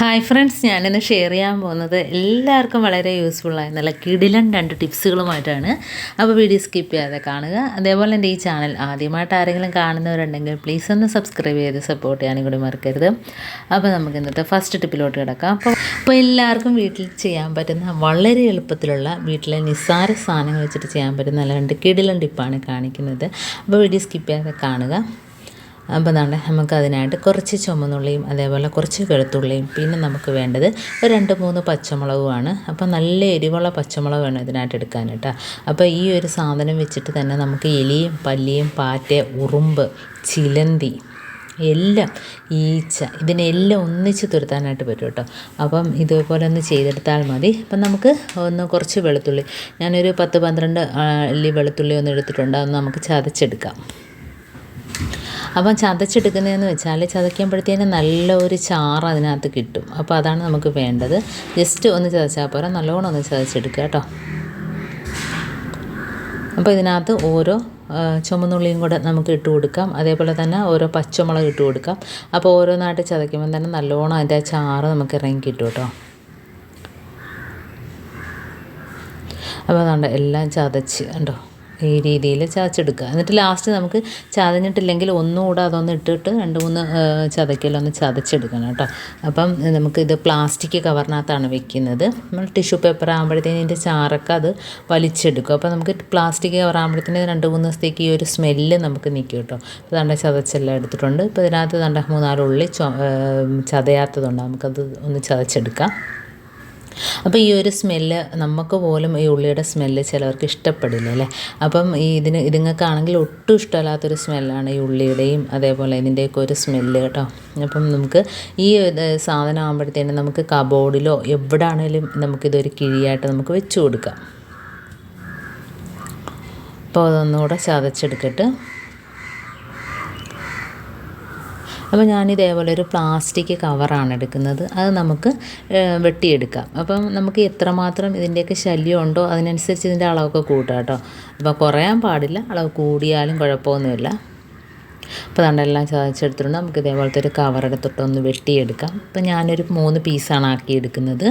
Hi friends ഞാനിന്ന് share ചെയ്യാൻ പോകുന്നത് എല്ലാവർക്കും വളരെ യൂസ്ഫുള്ളായ നല്ല കിടിലൻ രണ്ട് ടിപ്സുകളുമായിട്ടാണ് അപ്പോൾ വീഡിയോ സ്കിപ്പ് ചെയ്യാതെ കാണുക. അതേപോലെ എന്റെ ഈ ചാനൽ ആദ്യമായിട്ട് ആരെങ്കിലും കാണുന്നവരുണ്ടെങ്കിൽ പ്ലീസ് ഒന്ന് സബ്സ്ക്രൈബ് ചെയ്ത് സപ്പോർട്ട് ചെയ്യാനും കൂടി മറക്കരുത്. അപ്പോൾ നമുക്ക് ഇന്നത്തെ ഫസ്റ്റ് ടിപ്പിലോട്ട് കിടക്കാം. അപ്പോൾ അപ്പോൾ എല്ലാവർക്കും വീട്ടിൽ ചെയ്യാൻ പറ്റുന്ന വളരെ എളുപ്പത്തിലുള്ള വീട്ടിലെ നിസ്സാര സാധനങ്ങൾ വെച്ചിട്ട് ചെയ്യാൻ പറ്റുന്ന നല്ല രണ്ട് കിടിലൻ ടിപ്പാണ് കാണിക്കുന്നത്. അപ്പോൾ വീഡിയോ സ്കിപ്പ് ചെയ്യാതെ കാണുക. അപ്പോൾ എന്താണ്ട് നമുക്ക് അതിനായിട്ട് കുറച്ച് ചുമന്നുള്ളിയും അതേപോലെ കുറച്ച് വെളുത്തുള്ളിയും പിന്നെ നമുക്ക് വേണ്ടത് ഒരു രണ്ട് മൂന്ന് പച്ചമുളകുമാണ്. അപ്പോൾ നല്ല എരിവുള്ള പച്ചമുളക് വേണം ഇതിനായിട്ട് എടുക്കാൻ കേട്ടോ. അപ്പോൾ ഈ ഒരു സാധനം വെച്ചിട്ട് തന്നെ നമുക്ക് എലിയും പല്ലിയും പാറ്റ ഉറുമ്പ് ചിലന്തി എല്ലാം ഈച്ച ഇതിനെല്ലാം ഒന്നിച്ച് തുരുത്താനായിട്ട് പറ്റും കേട്ടോ. അപ്പം ഇതുപോലെ ഒന്ന് ചെയ്തെടുത്താൽ മതി. അപ്പം നമുക്ക് ഒന്ന് കുറച്ച് വെളുത്തുള്ളി. ഞാനൊരു പത്ത് പന്ത്രണ്ട് അല്ലി വെളുത്തുള്ളി ഒന്ന് എടുത്തിട്ടുണ്ട്. അതൊന്ന് നമുക്ക് ചതച്ചെടുക്കാം. അപ്പം ചതച്ചെടുക്കുന്നതെന്ന് വെച്ചാൽ ചതയ്ക്കുമ്പോഴത്തേന് നല്ല ഒരു ചാറ് അതിനകത്ത് കിട്ടും. അപ്പോൾ അതാണ് നമുക്ക് വേണ്ടത്. ജസ്റ്റ് ഒന്ന് ചതച്ചാൽ പോരാ. നല്ലോണം ഒന്ന് ചതച്ചെടുക്കുക കേട്ടോ. അപ്പോൾ ഇതിനകത്ത് ഓരോ ചുമന്നുള്ളിയും കൂടെ നമുക്ക് ഇട്ട് കൊടുക്കാം. അതേപോലെ തന്നെ ഓരോ പച്ചമുളക് ഇട്ട് കൊടുക്കാം. അപ്പോൾ ഓരോന്നായിട്ട് ചതയ്ക്കുമ്പോൾ തന്നെ നല്ലോണം അതിന്റെ ചാറ് നമുക്ക് ഇറങ്ങി കിട്ടും കേട്ടോ. അപ്പോൾ അതുകൊണ്ട് എല്ലാം ചതച്ച് കണ്ടോ. ഈ രീതിയിൽ ചതച്ചെടുക്കുക. എന്നിട്ട് ലാസ്റ്റ് നമുക്ക് ചതഞ്ഞിട്ടില്ലെങ്കിൽ ഒന്നുകൂടെ അതൊന്ന് ഇട്ടിട്ട് രണ്ട് മൂന്ന് ചതക്കലൊന്ന് ചതച്ചെടുക്കണം കേട്ടോ. അപ്പം നമുക്കിത് പ്ലാസ്റ്റിക് കവറിനകത്താണ് വെക്കുന്നത്. നമ്മൾ ടിഷ്യൂ പേപ്പർ ആകുമ്പോഴത്തേന് ഇതിന്റെ ചാറൊക്കെ അത് വലിച്ചെടുക്കും. അപ്പോൾ നമുക്ക് പ്ലാസ്റ്റിക് കവർ ആകുമ്പോഴത്തേന് രണ്ട് മൂന്ന് ദിവസത്തേക്ക് ഈ ഒരു സ്മെല്ല് നമുക്ക് നിൽക്കും കേട്ടോ. അപ്പോൾ തണ്ട ചതച്ചെല്ലാം എടുത്തിട്ടുണ്ട്. ഇപ്പോൾ ഇതിനകത്ത് ദണ്ട മൂന്നാലുള്ളി ചതയാത്തതുകൊണ്ട് നമുക്കത് ഒന്ന് ചതച്ചെടുക്കാം. അപ്പോൾ ഈ ഒരു സ്മെല്ല് നമുക്ക് പോലും ഈ ഉള്ളിയുടെ സ്മെല്ല് ചിലവർക്ക് ഇഷ്ടപ്പെടില്ല അല്ലേ? അപ്പം ഈ ഇതിന് ഇതുങ്ങൾക്കാണെങ്കിൽ ഒട്ടും ഇഷ്ടമല്ലാത്തൊരു സ്മെല്ലാണ് ഈ ഉള്ളിയുടെയും അതേപോലെ ഇതിന്റെയൊക്കെ ഒരു സ്മെല്ല് കേട്ടോ. അപ്പം നമുക്ക് ഈ സാധനം ആകുമ്പോഴത്തേനും നമുക്ക് കബോർഡിലോ എവിടെ ആണെങ്കിലും നമുക്കിതൊരു കിഴിയായിട്ട് നമുക്ക് വെച്ച് കൊടുക്കാം. അപ്പോൾ അതൊന്നുകൂടെ ചതച്ചെടുക്കട്ട് അപ്പോൾ ഞാൻ ഇതേപോലെ ഒരു പ്ലാസ്റ്റിക് കവറാണ് എടുക്കുന്നത്. അത് നമുക്ക് വെട്ടിയെടുക്കാം. അപ്പം നമുക്ക് എത്രമാത്രം ഇതിന്റെയൊക്കെ ശല്യം ഉണ്ടോ അതിനനുസരിച്ച് ഇതിന്റെ അളവൊക്കെ കൂട്ടാം കേട്ടോ. അപ്പോൾ കുറയാൻ പാടില്ല. അളവ് കൂടിയാലും കുഴപ്പമൊന്നുമില്ല. അപ്പോൾ തണ്ടെല്ലാം ചതച്ചെടുത്തിട്ടുണ്ട്. നമുക്ക് ഇതേപോലത്തെ ഒരു കവറെടുത്തിട്ടൊന്ന് വെട്ടിയെടുക്കാം. അപ്പോൾ ഞാനൊരു മൂന്ന് പീസാണ് ആക്കിയെടുക്കുന്നത്.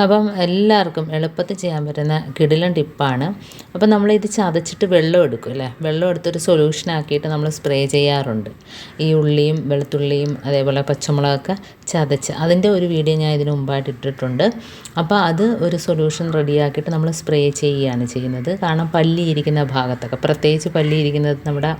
അപ്പം എല്ലാവർക്കും എളുപ്പത്തിൽ ചെയ്യാൻ പറ്റുന്ന കിടിലൻ ടിപ്പാണ്. അപ്പം നമ്മൾ ഇത് ചതച്ചിട്ട് വെള്ളം എടുക്കും അല്ലേ? വെള്ളം എടുത്തൊരു സൊല്യൂഷൻ ആക്കിയിട്ട് നമ്മൾ സ്പ്രേ ചെയ്യാറുണ്ട്. ഈ ഉള്ളിയും വെളുത്തുള്ളിയും അതേപോലെ പച്ചമുളകൊക്കെ ചതച്ച്. അതിന്റെ ഒരു വീഡിയോ ഞാൻ ഇതിന് മുമ്പായിട്ട് ഇട്ടിട്ടുണ്ട്. അപ്പോൾ അത് ഒരു സൊല്യൂഷൻ റെഡിയാക്കിയിട്ട് നമ്മൾ സ്പ്രേ ചെയ്യുകയാണ് ചെയ്യുന്നത്. കാരണം പല്ലി ഇരിക്കുന്ന ഭാഗത്തൊക്കെ പ്രത്യേകിച്ച് പല്ലി ഇരിക്കുന്നത് നമ്മുടെ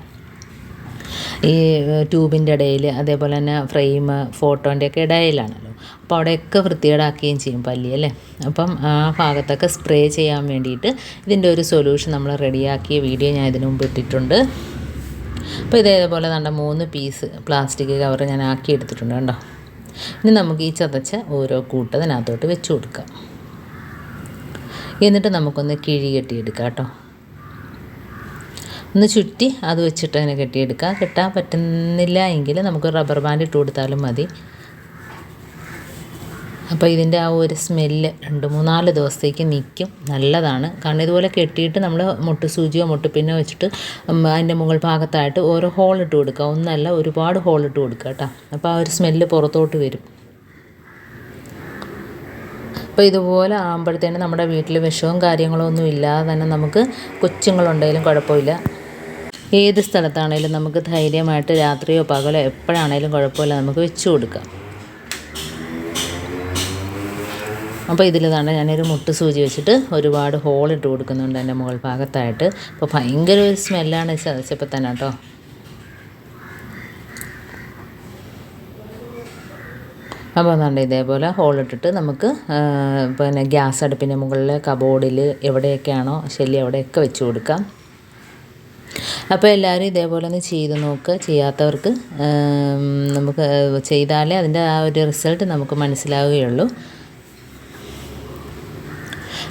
ഈ ട്യൂബിന്റെ ഇടയിൽ അതേപോലെ തന്നെ ഫ്രെയിം ഫോട്ടോന്റെ ഒക്കെ ഇടയിലാണല്ലോ അപ്പോൾ അവിടെയൊക്കെ വൃത്തികേടാക്കുകയും ചെയ്യും പല്ലി അല്ലേ? അപ്പം ആ ഭാഗത്തൊക്കെ സ്പ്രേ ചെയ്യാൻ വേണ്ടിയിട്ട് ഇതിന്റെ ഒരു സൊല്യൂഷൻ നമ്മൾ റെഡിയാക്കിയ വീഡിയോ ഞാൻ ഇതിനു മുമ്പ് ഇട്ടിട്ടുണ്ട്. അപ്പോൾ ഇതേപോലെ നല്ല മൂന്ന് പീസ് പ്ലാസ്റ്റിക് കവർ ഞാൻ ആക്കി എടുത്തിട്ടുണ്ട് കേട്ടോ ഇനി നമുക്ക് ഈ ചതച്ച ഓരോ കൂട്ടതിനകത്തോട്ട് വെച്ച് കൊടുക്കാം. എന്നിട്ട് നമുക്കൊന്ന് കിഴി കെട്ടിയെടുക്കാം കേട്ടോ. ഒന്ന് ചുറ്റി അത് വെച്ചിട്ട് അതിനെ കെട്ടിയെടുക്കുക കെട്ടാൻ പറ്റുന്നില്ല എങ്കിൽ നമുക്ക് റബ്ബർ ബാൻഡ് ഇട്ട് കൊടുത്താലും മതി. അപ്പോൾ ഇതിന്റെ ആ ഒരു സ്മെല്ല് രണ്ട് മൂന്നാൽ ദിവസത്തേക്ക് നിൽക്കും നല്ലതാണ്. കാരണം ഇതുപോലെ കെട്ടിയിട്ട് നമ്മൾ മുട്ട് സൂചിയോ മുട്ടുപിന്നോ വെച്ചിട്ട് അതിന്റെ മുകൾ ഭാഗത്തായിട്ട് ഓരോ ഹോൾ ഇട്ട് കൊടുക്കുക. ഒന്നല്ല ഒരുപാട് ഹോൾ ഇട്ട് കൊടുക്കുക കേട്ടോ. അപ്പോൾ ആ ഒരു സ്മെല്ല് പുറത്തോട്ട് വരും. അപ്പോൾ ഇതുപോലെ ആകുമ്പോഴത്തേനും നമ്മുടെ വീട്ടിൽ വിഷവും കാര്യങ്ങളോ ഒന്നും ഇല്ലാതെ തന്നെ നമുക്ക് കൊച്ചുങ്ങളുണ്ടെങ്കിലും കുഴപ്പമില്ല. ഏത് സ്ഥലത്താണേലും നമുക്ക് ധൈര്യമായിട്ട് രാത്രിയോ പകലോ എപ്പോഴാണേലും കുഴപ്പമില്ല. നമുക്ക് വെച്ച് കൊടുക്കാം. അപ്പോൾ ഇതിൽ തന്നെ ഞാനൊരു മുട്ട് സൂചി വെച്ചിട്ട് ഒരുപാട് ഹോൾ ഇട്ട് കൊടുക്കുന്നുണ്ട് എന്റെ മുകൾ ഭാഗത്തായിട്ട്. അപ്പോൾ ഭയങ്കര ഒരു സ്മെല്ലാണ് ചതച്ചപ്പോൾ തന്നെ കേട്ടോ. അപ്പോൾ അതുകൊണ്ട് ഇതേപോലെ ഹോളിട്ടിട്ട് നമുക്ക് പിന്നെ ഗ്യാസ് അടുപ്പിന്റെ മുകളിൽ കബോർഡിൽ എവിടെയൊക്കെയാണോ ശല്യം അവിടെയൊക്കെ വെച്ച് കൊടുക്കാം. അപ്പോൾ എല്ലാവരും ഇതേപോലെ ഒന്ന് ചെയ്ത് നോക്കുക ചെയ്യാത്തവർക്ക് നമുക്ക് ചെയ്താലേ അതിന്റെ ആ ഒരു റിസൾട്ട് നമുക്ക് മനസ്സിലാവുകയുള്ളൂ.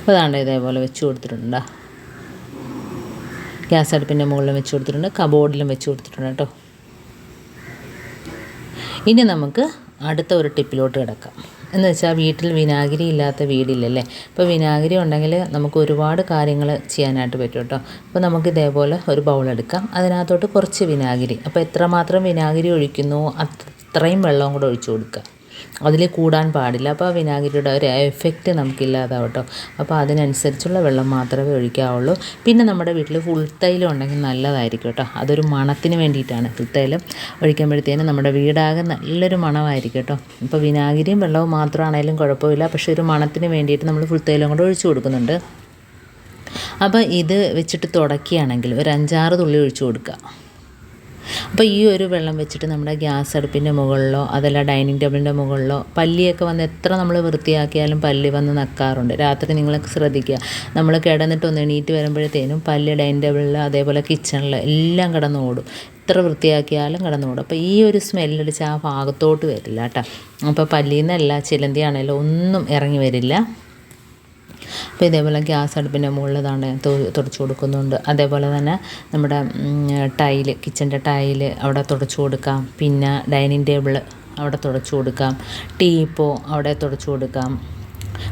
അപ്പോൾ അതാണ്ട് ഇതേപോലെ വെച്ച് കൊടുത്തിട്ടുണ്ട് ഗ്യാസ് അടുപ്പിന്റെ മുകളിലും വെച്ച് കൊടുത്തിട്ടുണ്ട്. കബോർഡിലും വെച്ച് കൊടുത്തിട്ടുണ്ട് കേട്ടോ. ഇനി നമുക്ക് അടുത്ത ഒരു ടിപ്പിലോട്ട് കിടക്കാം. എന്ന് വെച്ചാൽ വീട്ടിൽ വിനാഗിരി ഇല്ലാത്ത വീടില്ലല്ലേ? അപ്പോൾ വിനാഗിരി ഉണ്ടെങ്കിൽ നമുക്ക് ഒരുപാട് കാര്യങ്ങൾ ചെയ്യാനായിട്ട് പറ്റും കേട്ടോ. അപ്പോൾ നമുക്ക് ഇതേപോലെ ഒരു ബൗൾ എടുക്കാം. അതിനകത്തോട്ട് കുറച്ച് വിനാഗിരി. അപ്പോൾ എത്രമാത്രം വിനാഗിരി ഒഴിക്കുന്നു? അത്രയും വെള്ളവും കൂടെ ഒഴിച്ചു കൊടുക്കുക. അതിൽ കൂടാൻ പാടില്ല. അപ്പോൾ ആ വിനാഗിരിയുടെ ഒരു എഫക്റ്റ് നമുക്കില്ലാതാവും കേട്ടോ അപ്പോൾ അതിനനുസരിച്ചുള്ള വെള്ളം മാത്രമേ ഒഴിക്കാവുള്ളൂ. പിന്നെ നമ്മുടെ വീട്ടിൽ ഫുൾ തൈലം ഉണ്ടെങ്കിൽ നല്ലതായിരിക്കും കേട്ടോ. അതൊരു മണത്തിന് വേണ്ടിയിട്ടാണ്. ഫുൾ തൈലം ഒഴിക്കുമ്പോഴത്തേനും നമ്മുടെ വീടാകെ നല്ലൊരു മണമായിരിക്കും കേട്ടോ. ഇപ്പോൾ വിനാഗിരിയും വെള്ളവും മാത്രമാണേലും കുഴപ്പമില്ല. പക്ഷേ ഒരു മണത്തിന് വേണ്ടിയിട്ട് നമ്മൾ ഫുൾ തൈലം കൂടെ ഒഴിച്ചു കൊടുക്കുന്നുണ്ട്. അപ്പോൾ ഇത് വെച്ചിട്ട് തുടക്കുകയാണെങ്കിൽ ഒരു അഞ്ചാറ് തുള്ളി ഒഴിച്ചു കൊടുക്കുക. അപ്പോൾ ഈ ഒരു വെള്ളം വെച്ചിട്ട് നമ്മുടെ ഗ്യാസ് അടുപ്പിന്റെ മുകളിലോ അതല്ല ഡൈനിങ് ടേബിളിന്റെ മുകളിലോ പല്ലിയൊക്കെ വന്ന് എത്ര നമ്മൾ വൃത്തിയാക്കിയാലും പല്ലി വന്ന് നക്കാറുണ്ട്. രാത്രി നിങ്ങൾ ശ്രദ്ധിക്കുക. നമ്മൾ കിടന്നിട്ട് ഒന്ന് എണീറ്റ് വരുമ്പോഴത്തേനും പല്ല് ഡൈനിങ് ടേബിളിൽ അതേപോലെ കിച്ചണിൽ എല്ലാം കിടന്ന് ഓടും. എത്ര വൃത്തിയാക്കിയാലും കിടന്നോടും അപ്പോൾ ഈ ഒരു സ്മെല്ലടിച്ച് ആ ഭാഗത്തോട്ട് വരില്ല കേട്ടോ. അപ്പോൾ പല്ലിയിൽ നിന്നല്ല ചിലന്തി ഒന്നും ഇറങ്ങി വരില്ല. അപ്പോൾ ഇതേപോലെ ഗ്യാസ് അടുപ്പിന്റെ മുകളിൽ ഇതാണ്ട് തുടച്ചു കൊടുക്കുന്നുണ്ട്. അതേപോലെ തന്നെ നമ്മുടെ ടൈൽ കിച്ചന്റെ ടൈൽ അവിടെ തുടച്ചു കൊടുക്കാം. പിന്നെ ഡൈനിങ് ടേബിൾ അവിടെ തുടച്ചു കൊടുക്കാം. ടീപ്പോ അവിടെ തുടച്ചു കൊടുക്കാം.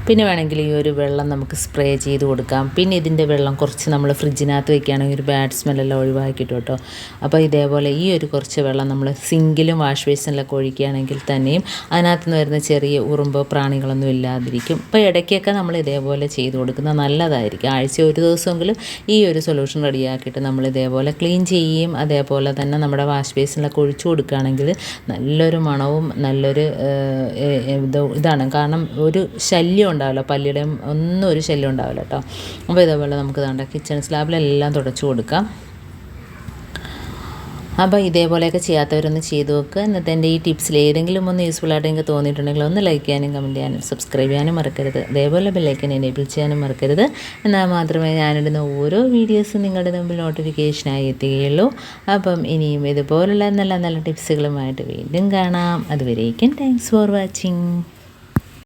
പിന്നെ വേണമെങ്കിൽ ഈ ഒരു വെള്ളം നമുക്ക് സ്പ്രേ ചെയ്ത് കൊടുക്കാം. പിന്നെ ഇതിന്റെ വെള്ളം കുറച്ച് നമ്മൾ ഫ്രിഡ്ജിനകത്ത് വെക്കുകയാണെങ്കിൽ ഒരു ബാഡ് സ്മെല്ലെല്ലാം ഒഴിവാക്കിയിട്ട് കേട്ടോ. അപ്പോൾ ഇതേപോലെ ഈ ഒരു കുറച്ച് വെള്ളം നമ്മൾ സിങ്കിലും വാഷ് ബേസിനിലൊക്കെ ഒഴിക്കുകയാണെങ്കിൽ തന്നെയും അതിനകത്ത് നിന്ന് വരുന്ന ചെറിയ ഉറുമ്പോ പ്രാണികളൊന്നും ഇല്ലാതിരിക്കും. അപ്പോൾ ഇടയ്ക്കൊക്കെ നമ്മൾ ഇതേപോലെ ചെയ്ത് കൊടുക്കുന്നത് നല്ലതായിരിക്കും. ആഴ്ച ഒരു ദിവസമെങ്കിലും ഈ ഒരു സൊല്യൂഷൻ റെഡിയാക്കിയിട്ട് നമ്മൾ ഇതേപോലെ ക്ലീൻ ചെയ്യുകയും അതേപോലെ തന്നെ നമ്മുടെ വാഷ് ബേസിനിലൊക്കെ ഒഴിച്ചു കൊടുക്കുകയാണെങ്കിൽ നല്ലൊരു മണവും നല്ലൊരു ഇതാണ്. കാരണം ഒരു ശല്യം ഉണ്ടാവില്ല. പല്ലിയുടെയും ഒന്നും ഒരു ശല്യം ഉണ്ടാവില്ല കേട്ടോ അപ്പോൾ ഇതേപോലെ നമുക്ക് വേണ്ട കിച്ചൺ സ്ലാബിലെല്ലാം തുടച്ചു കൊടുക്കാം. അപ്പോൾ ഇതേപോലെയൊക്കെ ചെയ്യാത്തവരൊന്ന് ചെയ്തു നോക്കുക എന്നിട്ട് എന്റെ ഈ ടിപ്സിൽ ഏതെങ്കിലും ഒന്ന് യൂസ്ഫുൾ ആയിട്ട് എനിക്ക് തോന്നിയിട്ടുണ്ടെങ്കിൽ ഒന്ന് ലൈക്ക് ചെയ്യാനും കമന്റ് ചെയ്യാനും സബ്സ്ക്രൈബ് ചെയ്യാനും മറക്കരുത്. അതേപോലെ ബെല്ലൈക്കൻ എനേബിൾ ചെയ്യാനും മറക്കരുത്. എന്നാൽ മാത്രമേ ഞാനിടുന്ന ഓരോ വീഡിയോസും നിങ്ങളുടെ മുമ്പിൽ നോട്ടിഫിക്കേഷനായി എത്തുകയുള്ളൂ. അപ്പം ഇനിയും ഇതുപോലുള്ള നല്ല നല്ല ടിപ്സുകളുമായിട്ട് വീണ്ടും കാണാം. അതുവരേക്കും താങ്ക്സ് ഫോർ വാച്ചിങ്